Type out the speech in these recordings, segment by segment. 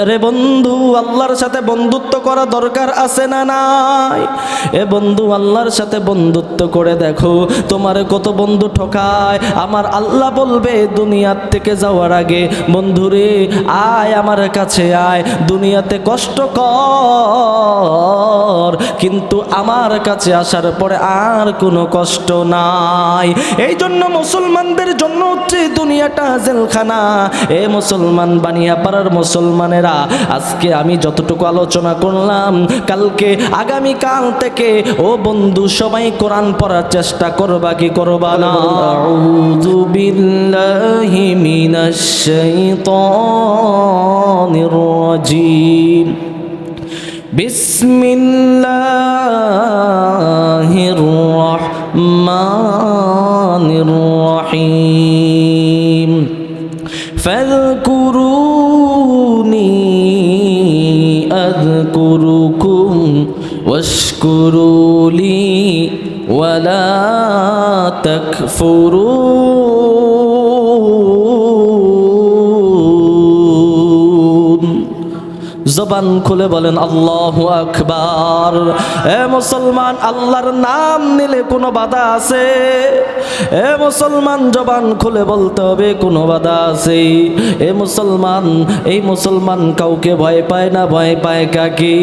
এরে বন্ধু, আল্লাহর সাথে বন্ধুত্ব করা দরকার আছে না নাই? এ বন্ধু, আল্লাহর সাথে বন্ধুত্ব করে দেখো, তোমার কত বন্ধু ঠকায়? আমার আল্লাহ বলবে, দুনিয়ার থেকে যাওয়ার আগে বন্ধুরে আয় আমার কাছে আয়, দুনিয়াতে কষ্ট কর। কিন্তু আমার কাছে আসার পরে আর কোনো কষ্ট নাই। এই জন্য মুসলমানদের জন্য হচ্ছে দুনিয়াটা জেলখানা। এ মুসলমান বানিয়া পাড়ার মুসলমানেরা আজকে আমি যতটুকু আলোচনা করলাম কালকে আগামী কাল থেকে ও বন্ধু সবাই কোরআন পড়ার চেষ্টা করবা কি করবা না আউযু বিল্লাহি মিনাশ শাইতানির রাজিম بسم الله الرحمن الرحيم واشكروا لي ولا تكفرون জবান খুলে বলেন আল্লাহ আকবার এ মুসলমান আল্লাহর নাম নিলে কোনো বাধা আছে এ মুসলমান জবান খুলে বলতে হবে কোনো বাধা আছে এ মুসলমান এই মুসলমান কাউকে ভয় পায় না ভয় পায় কাকে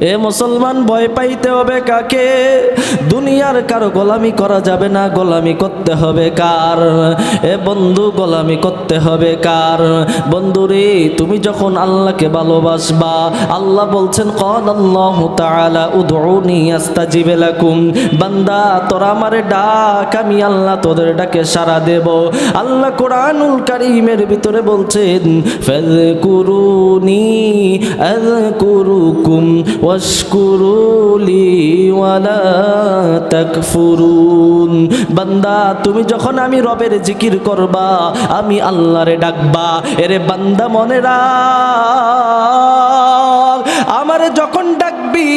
এ মুসলমান ভয় পাইতে হবে কাকে? দুনিয়ার কারও গোলামি করা যাবে না, গোলামি করতে হবে কার? এ বন্ধু, গোলামি করতে হবে কার? বন্ধু রে তুমি যখন আল্লাহকে ভালোবাসবা, আল্লাহ বলছেন, কদ আল্লাহ তাআলা উদউনি লাকুম। বান্দা, তোরা আমারে ডাক, আমি আল্লাহ তোদের ডাকে সাড়া দেব। আল্লাহ কোরআনুল কারীমের ভিতরে বলছেন, ফাযকুরুনি আযকুরুকুম বান্দা, তুমি যখন আমি রবের জিকির করবা, আমি আল্লাহরে ডাকবা। এরে বান্দা, মনে রাখ, আমারে যখন ডাকবি,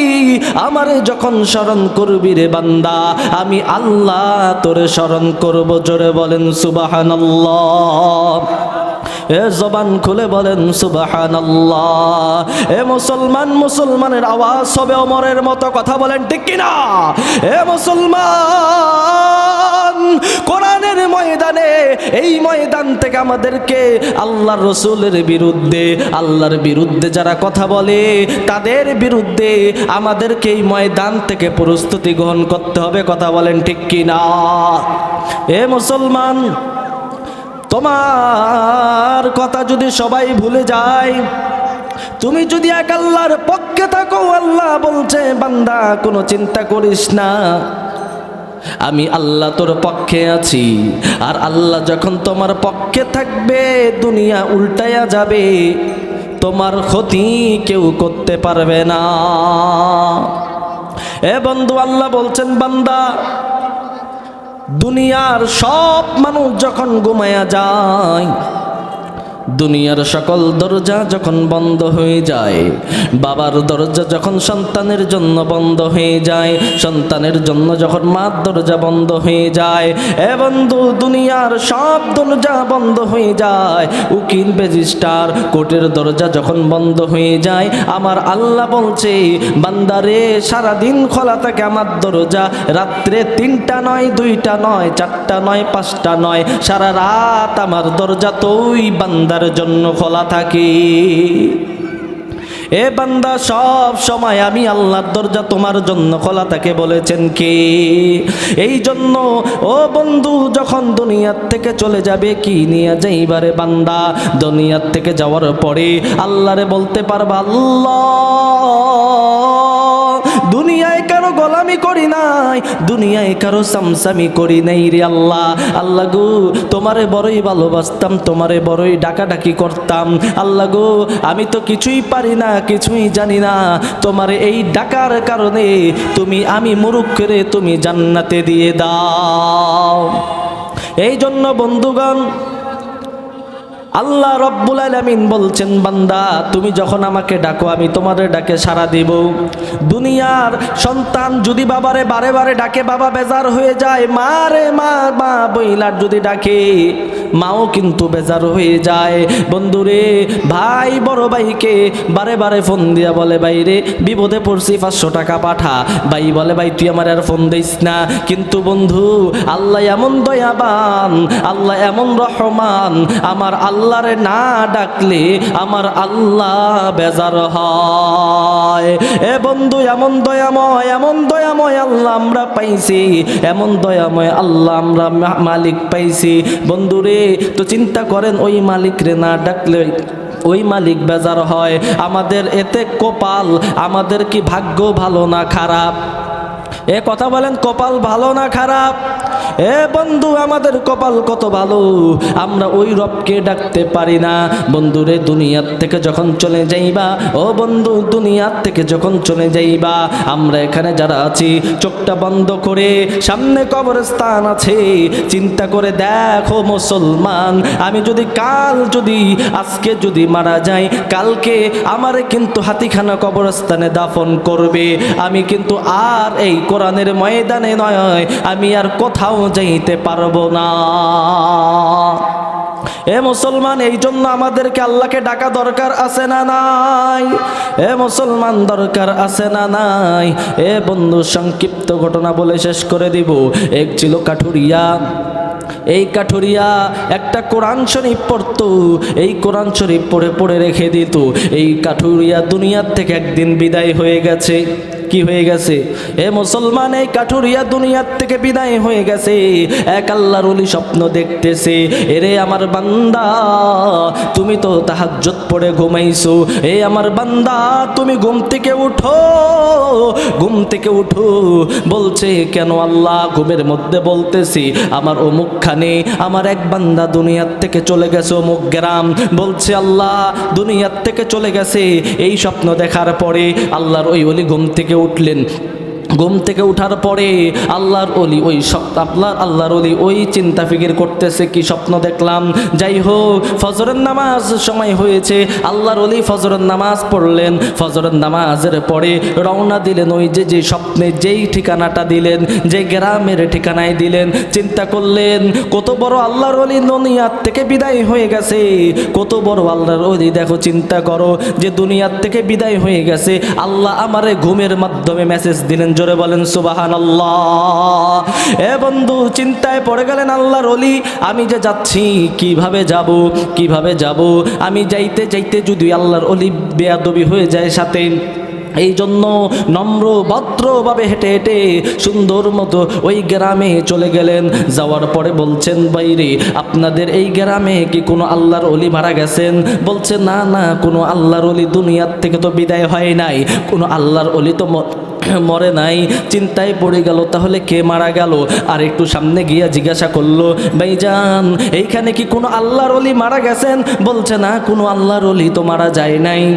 আমারে যখন স্মরণ করবি রে বান্দা, আমি আল্লাহ তোরে স্মরণ করব, জোরে বলেন সুবাহানাল্লাহ। এ জবান খুলে বলেন সুবাহান আল্লাহ এ মুসলমান, মুসলমানের আওয়াজ হবে অমরের মতো কথা বলেন, ঠিক কিনা? এ মুসলমান, কোরআনের ময়দানে, এই ময়দান থেকে আমাদেরকে আল্লাহর রসুলের বিরুদ্ধে, আল্লাহর বিরুদ্ধে যারা কথা বলে, তাদের বিরুদ্ধে আমাদেরকে এই ময়দান থেকে প্রস্তুতি গ্রহণ করতে হবে, কথা বলেন, ঠিক কিনা? এ মুসলমান তোমার কথা যদি সবাই ভুলে যায়, তুমি যদি এক আল্লাহর পক্ষে থাকো, আল্লাহ বলছে, বান্দা, কোনো চিন্তা করিস না। আমি আল্লাহ তোর পক্ষে আছি, আর আল্লাহ যখন তোমার পক্ষে থাকবে, দুনিয়া উল্টায়া যাবে। তোমার ক্ষতি কেউ করতে পারবে না। এ বন্ধু, আল্লাহ বলছেন, বান্দা দুনিয়ার সব মানুষ যখন ঘুমায়া যায় দুনিয়ার সকল দরজা যখন বন্ধ হয়ে যায়, বাবার দরজা যখন সন্তানের জন্য বন্ধ হয়ে যায়, সন্তানের জন্য যখন মার দরজা বন্ধ হয়ে যায়, এ বন্ধু, দুনিয়ার সব দরজা বন্ধ হয়ে যায়। উকিল রেজিস্টার কোর্টের দরজা যখন বন্ধ হয়ে যায়, আমার আল্লাহ বলছে বান্দারে সারাদিন খোলা থাকে আমার দরজা, রাত্রে তিনটা নয়, দুইটা নয়, চারটা নয়, পাঁচটা নয়, সারা রাত আমার দরজা তোই বান্দার জন্য খোলা থাকে। এ বান্দা, সব সময় আমি আল্লাহর দরজা তোমার জন্য খোলা থাকে বলেছেন কে? এই জন্য, ও বন্ধু, যখন দুনিয়ার থেকে চলে যাবে, কি নিয়ে যাইবারে বান্দা? দুনিয়ার থেকে যাওয়ার পরে আল্লাহরে বলতে পারবা, আল্লাহ, দুনিয়ায় কারও গোলামি করি নাই। দুনিয়ায় কারও সামসামি করি নাই রে আল্লাহ। আল্লাহ গো, তোমারে বড়ই ভালোবাসতাম, তোমারে বড়ই ডাকাডাকি করতাম। আল্লাহ গো, আমি তো কিছুই পারি না, কিছুই জানি না। তোমার এই ডাকার কারণে তুমি আমি মুরুখ করে তুমি জান্নাতে দিয়ে দাও। এই জন্য বন্ধুগণ আল্লাহ রব্বুল আলামিন বলছেন, বান্দা, তুমি যখন আমাকে ডাকো, আমি তোমাদের ডাকে সাড়া দেব। দুনিয়ার সন্তান যদি বাবারে বারে বারে ডাকে, বাবা বেজার হয়ে যায়, মা রে মা মা বইলার যদি ডাকে, মাও কিন্তু বেজার হয়ে যায়। বন্ধুরে, ভাই, বড় ভাইকে বারে বারে ফোন দিয়া বলে, ভাই রে, বিপদে পড়ছি, পাঁচশো টাকা পাঠা। ভাই বলে, ভাই, তুই আমার আর ফোন দিস না। কিন্তু বন্ধু, আল্লাহ এমন দয়াবান, আল্লাহ এমন রহমান, আমার আল্লাহরে না ডাকলে আমার আল্লাহ বেজার হয়। এ বন্ধু, এমন দয়াময় এমন দয়াময় আল্লাহ আমরা পাইছি। এমন দয়াময় আল্লাহ আমরা মালিক পাইছি। বন্ধুরে তো চিন্তা করেন ওই মালিক রে না ডাকলে ওই মালিক বেজার হয়। আমাদের এতে কপাল, আমাদের কি ভাগ্য ভালো না খারাপ? এ কথা বলেন, কপাল ভালো না খারাপ? এ বন্ধু, আমাদের কপাল কত ভালো? আমরা ওই রবকে ডাকতে পারি না। বন্ধুরে, দুনিয়ার থেকে যখন চলে যাইবা, ও বন্ধু, দুনিয়ার থেকে যখন চলে যাইবা, আমরা এখানে যারা আছি, চোখটা বন্ধ করে, সামনে কবরস্থান আছে, চিন্তা করে দেখো মুসলমান, আমি যদি কাল যদি, আজকে যদি মারা যাই, কালকে আমারে কিন্তু হাতিখানা কবরস্থানে দাফন করবে। আমি কিন্তু আর এই কোরআনের ময়দানে নয়, আমি আর কোথাও যাইতে পারব না। এ মুসলমান, এই জন্য আমাদেরকে আল্লাহকে ডাকা দরকার আছে না নাই? এ মুসলমান, দরকার আছে না নাই? এ বন্ধু, সংক্ষিপ্ত ঘটনা বলে শেষ করে দিব। এক ছিল কাঠুরিয়া। এই কাঠুরিয়া একটা কোরআন শরীফ পড়তো। এই কোরআন শরীফ পড়ে পড়ে রেখে দিত। এই কাঠুরিয়া দুনিয়ার থেকে একদিন বিদায় হয়ে গেছে। কি হয়ে গেছে? এ মুসলমান, এই কাঠুরিয়া দুনিয়ার থেকে বিদায় হয়ে গেছে। এক আল্লাহর ওলি স্বপ্ন দেখতেছে, এরে আমার বান্দা, তুমি তো তাহাজ্জত পড়ে ঘুমাইছো। এ আমার বান্দা, তুমি ঘুম থেকে উঠো, ঘুম থেকে উঠো। বলছে, কেন আল্লাহ ঘুমের মধ্যে বলতেছি, আমার অমুকখানে আমার এক বান্দা দুনিয়ার থেকে চলে গেছে, অমুক গ্রাম। বলছে, আল্লাহ দুনিয়ার থেকে চলে গেছে, এই স্বপ্ন দেখার পরে আল্লাহর ওই অলি ঘুম থেকে উঠলেন। ঘুম থেকে উঠার পরে আল্লাহর অলি ওই আপনার আল্লাহর অলি ওই চিন্তা ফিকির করতেছে, কি স্বপ্ন দেখলাম। যাই হোক, ফজরের নামাজ সময় হয়েছে, আল্লাহর অলি ফজরের নামাজ পড়লেন। ফজরের নামাজের পরে রওনা দিলেন ওই যে যে স্বপ্নে যেই ঠিকানাটা দিলেন, যে গ্রামের ঠিকানায় দিলেন। চিন্তা করলেন, কত বড় আল্লাহর অলি দুনিয়ার থেকে বিদায় হয়ে গেছে। কত বড় আল্লাহর অলি দেখো চিন্তা করো, যে দুনিয়ার থেকে বিদায় হয়ে গেছে। আল্লাহ আমারে ঘুমের মাধ্যমে মেসেজ দিলেন জোরে বলেন সুবাহান আল্লাহ এ বন্ধু, চিন্তায় পড়ে গেলেন আল্লাহর অলি আমি যে যাচ্ছি, কীভাবে যাব কীভাবে যাব? আমি যাইতে যাইতে যদি আল্লাহর অলি বেয়াদবি হয়ে যায় সাথে এই জন্য নম্র ভদ্রভাবে হেঁটে হেঁটে সুন্দর মতো ওই গ্রামে চলে গেলেন। যাওয়ার পরে বলছেন বাইরে আপনাদের এই গ্রামে কি কোনো আল্লাহর অলি মারা গেছেন? বলছে, না না, কোনো আল্লাহর অলি দুনিয়ার থেকে তো বিদায় হয় নাই। কোনো আল্লাহর অলি তো মরে নাই। চিন্তায় পড়ে গেল, তাহলে কে মারা গেল? আর একটু সামনে গিয়া জিজ্ঞাসা করল ভাইজান এইখানে কি কোনো আল্লাহর অলি মারা গেছেন? বলছে, না, কোনো আল্লাহর অলি তো মারা যায় নাই।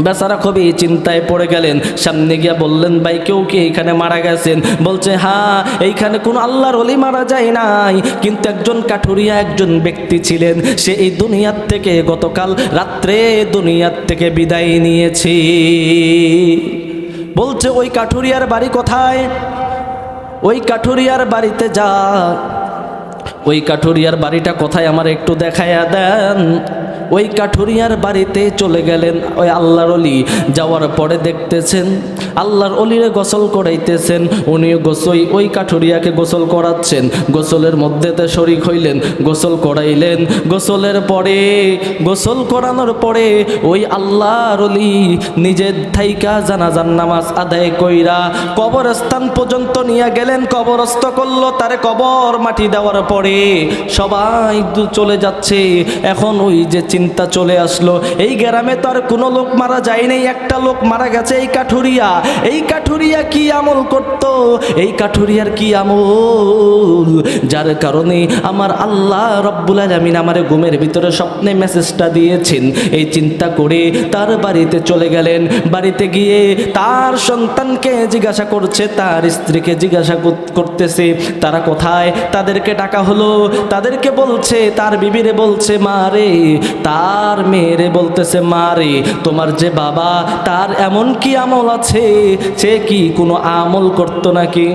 বেচারা খুবই চিন্তায় পড়ে গেলেন। সামনে গিয়া বললেন, ভাই, কেউ কি এইখানে মারা গেছেন? বলছে হ্যাঁ এইখানে কোনো আল্লাহর অলি মারা যায় নাই। কিন্তু একজন কাঠুরিয়া একজন ব্যক্তি ছিলেন। সে এই দুনিয়ার থেকে গতকাল রাত্রে দুনিয়ার থেকে বিদায় নিয়েছি। বলছে, ওই কাঠুরিয়ার বাড়ি কোথায়? ওই কাঠুরিয়ার বাড়িতে যা। ওই কাঠুরিয়ার বাড়িটা কোথায় আমার একটু দেখাইয়া দেন। ওই কাঠুরিয়ার বাড়িতে চলে গেলেন ওই আল্লাহর অলি। যাওয়ার পরে দেখতেছেন আল্লাহর অলিরে গোসল করাইতেছেন। উনি গোসই ওই কাঠুরিয়াকে গোসল করাচ্ছেন। গোসলের মধ্যেতে শরিক হইলেন, গোসল করাইলেন। গোসলের পরে, গোসল করানোর পরে ওই আল্লাহর অলি নিজের থাইকা জানাজান নামাজ আদায় কইরা কবরস্থান পর্যন্ত নিয়ে গেলেন। কবরস্থ করল, তারে কবর মাটি দেওয়ার পরে সবাই দু- চলে যাচ্ছে। এখন ওই যে চিন্তা চলে আসলো। এই গ্রামে তো আর কোনো লোক মারা যায় নাই, একটা লোক মারা গেছে এই কাঠুরিয়া। এই কাঠুরিয়া কি আমল করত? এই কাঠুরিয়ার কি আমল? যার কারণে আমার আল্লাহ রব্বুল আলমিন আমার ঘুমের ভিতরে স্বপ্নে মেসেজটা দিয়েছেন। এই চিন্তা করে তার বাড়িতে চলে গেলেন। বাড়িতে গিয়ে তার সন্তানকে জিজ্ঞাসা করছে, তার স্ত্রীকে জিজ্ঞাসা করতেছে, তারা কোথায়? তাদেরকে ডাকা হলো তাদেরকে বলছে, তার বিবিরে বলছে, মা রে, তার মেয়েরে বলতেছে, মা রে, তোমার যে বাবা, তার এমন কি আমল আছে? সে কি কোনো আমল করতো নাকি?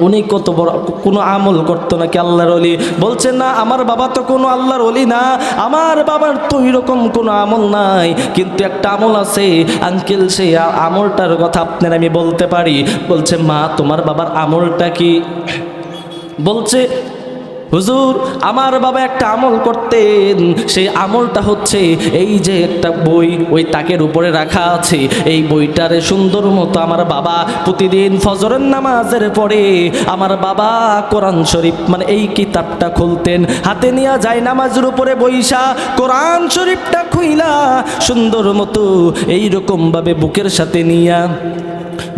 উনি কত বড়, কোনো আমল করতো নাকি আল্লাহর অলি বলছে, না, আমার বাবা তো কোনো আল্লাহর অলি না। আমার বাবার তো এরকম কোনো আমল নাই। কিন্তু একটা আমল আছে। আঙ্কেল, সেই আমলটার কথা আপনার আমি বলতে পারি। বলছে, মা, তোমার বাবার আমলটা কি? বলছে হুজুর, আমার বাবা একটা আমল করতেন। সেই আমলটা হচ্ছে এই যে একটা বই, ওই তাকের উপরে রাখা আছে। এই বইটারে সুন্দর মতো আমার বাবা প্রতিদিন ফজরের নামাজের পরে আমার বাবা কোরআন শরীফ মানে এই কিতাবটা খুলতেন। হাতে নিয়ে যায় নামাজের উপরে বইসা কোরআন শরীফটা খুইলা সুন্দর মতো এইরকমভাবে বুকের সাথে নিয়া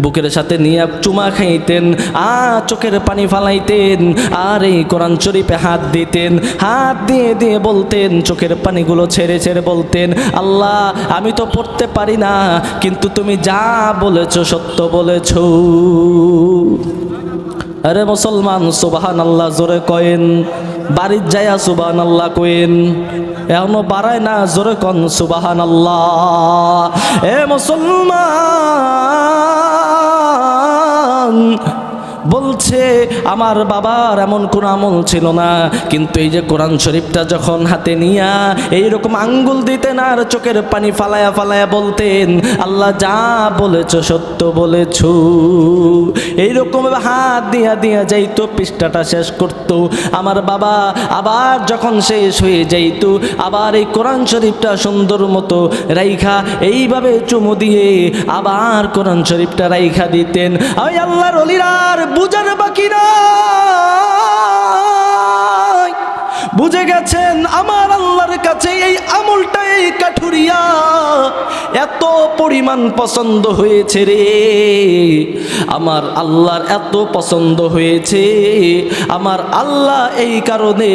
বুকের সাথে নিয়ে চুমা খাইতেন, আ চোখের পানি ফালাইতেন, আর এই কোরআন শরীফে হাত দিতেন, হাত দিয়ে দিয়ে বলতেন, চোখের পানিগুলো ছেড়ে ছেড়ে বলতেন, আল্লাহ, আমি তো পড়তে পারি না, কিন্তু তুমি যা বলেছ, সত্য বলেছ। আরে মুসলমান সুবাহান আল্লাহ জোরে কয়েন, বাড়ির যায়া সুবাহান আল্লাহ কয়েন। এখনও বাড়ায় না জোরে কন সুবাহান এ মুসলমান বলছে, আমার বাবার এমন কোন আমল ছিল না। কিন্তু এই যে কোরআন শরীফটা যখন হাতে নিয়া এইরকম আঙ্গুল দিতেন আর চোখের পানি ফালায়া ফালায়া বলতেন, আল্লাহ যা বলেছ সত্য বলেছ। এইরকম হাত দিয়া দিয়া যাইতো, পৃষ্ঠাটা শেষ করত। আমার বাবা আবার যখন শেষ হয়ে যাইত, আবার এই কোরআন শরীফটা সুন্দর মতো রাইখা এইভাবে চুমু দিয়ে আবার কোরআন শরীফটা রাইখা দিতেন। আল্লাহর অলিরার বুঝার বাকি নাই। বুঝে গেছেন আমার আল্লাহর কাছে এই আমলটা এই কাঠুরিয়া। এত পরিমাণ পছন্দ হয়েছে রে। আমার আল্লাহর এত পছন্দ হয়েছে। আমার আল্লাহ এই কারণে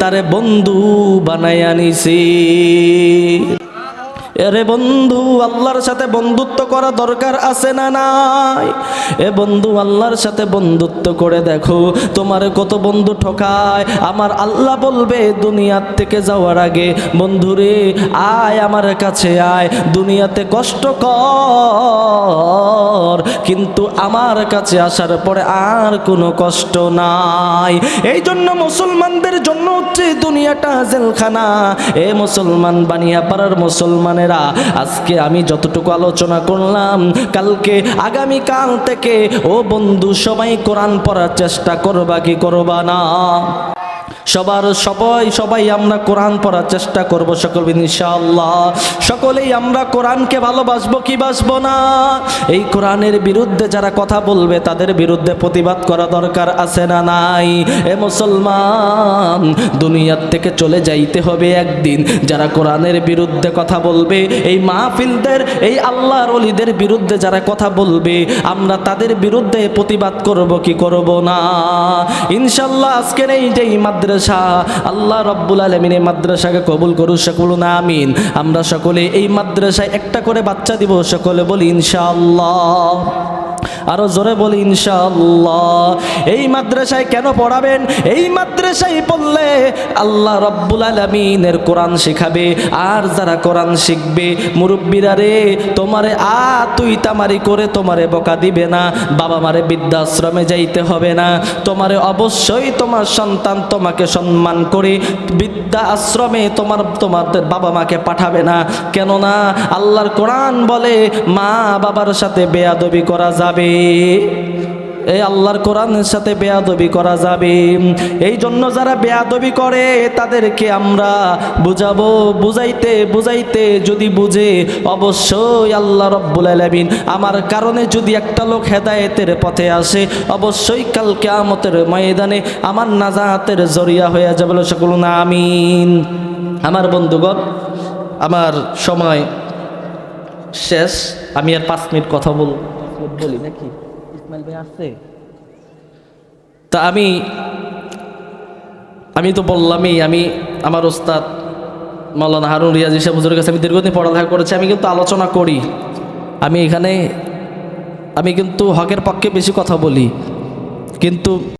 তারে বন্ধু বানায় আনিছে এরে বন্ধু, আল্লাহর সাথে বন্ধুত্ব করা দরকার আছে না নাই? এ বন্ধু, আল্লাহর সাথে বন্ধুত্ব করে দেখো, তোমার কত বন্ধু ঠকায়? আমার আল্লাহ বলবে, দুনিয়ার থেকে যাওয়ার আগে, বন্ধুরে, আয় আমার কাছে আয়, দুনিয়াতে কষ্ট কর। কিন্তু আমার কাছে আসার পরে আর কোনো কষ্ট নাই। এই জন্য মুসলমানদের জন্য হচ্ছে দুনিয়াটা জেলখানা। এ মুসলমান বানিয়া পাড়ার মুসলমানেরা আজকে আমি যতটুকু আলোচনা করলাম, কালকে আগামী কাল থেকে, ও বন্ধু, সবাই কোরআন পড়ার চেষ্টা করবা কি করবা না? সবার সবাই সবাই আমরা কোরআন পড়ার চেষ্টা করব সকল ইনশাআল্লাহ। সকলেই আমরা কোরআনকে ভালোবাসবো কি বাসবো না? এই কোরআনের বিরুদ্ধে যারা কথা বলবে, তাদের বিরুদ্ধে প্রতিবাদ করা দরকার আছে না নাই? এ মুসলমান, দুনিয়ার থেকে চলে যাইতে হবে একদিন। যারা কোরআনের বিরুদ্ধে কথা বলবে, এই মাহফিলদের, এই আল্লাহর অলিদের বিরুদ্ধে যারা কথা বলবে, আমরা তাদের বিরুদ্ধে প্রতিবাদ করব কি করব না? ইনশাল্লাহ আজকের এই যে এই মাদ্রাসা, আল্লাহ রব্বুল আলমিন এই মাদ্রাসাকে কবুল করুন সকল না আমিন। আমরা সকলে এই মাদ্রাসায় একটা করে বাচ্চা দিব, সকলে বলি ইনশাআল্লাহ। আরও জোরে বলি ইনশাআল্লাহ। এই মাদ্রাসায় কেন পড়াবেন? এই মাদ্রাসায় পড়লে আল্লাহ রব্বুল আলমিনের কোরআন শেখাবে, আর যারা কোরআন শিখবে, মুরব্বীরা রে, তোমারে আ তুই তামারি করে তোমারে বকা দিবে না, বাবা মারে বৃদ্ধাশ্রমে যাইতে হবে না, তোমারে অবশ্যই তোমার সন্তান তোমাকে সম্মান করে। বিদ্যা আশ্রমে তোমার, তোমাদের বাবা মাকে পাঠাবে না। কেননা আল্লাহর কোরআন বলে মা বাবার সাথে বেয়াদবি করা যাবে। এই আল্লাহর কোরআনের সাথে বেয়াদবি করা যাবে। এই জন্য যারা বেয়াদবি করে, তাদেরকে আমরা বুঝাবো, বুঝাইতে বুঝাইতে যদি বুঝে, অবশ্যই আল্লাহ রব্বুল আলামিন আমার কারণে যদি একটা লোক হেদায়েতের পথে আসে, অবশ্যই কাল কিয়ামতের ময়দানে আমার নাজাতের জরিয়া হয়ে যাবে। সকল না আমিন। আমার বন্ধুগণ, আমার সময় শেষ। আমি আর পাঁচ মিনিট কথা বল বলি নাকি? ইসমাইল ভাই আসছে? তা আমি আমি তো বললামই, আমি আমার ওস্তাদ মৌলানা হারুন রিয়াজ ইসা হুজুরের কাছে আমি দীর্ঘদিন পড়ালেখা করেছি, আমি কিন্তু আলোচনা করি। আমি এখানে, আমি কিন্তু হকের পক্ষে বেশি কথা বলি। কিন্তু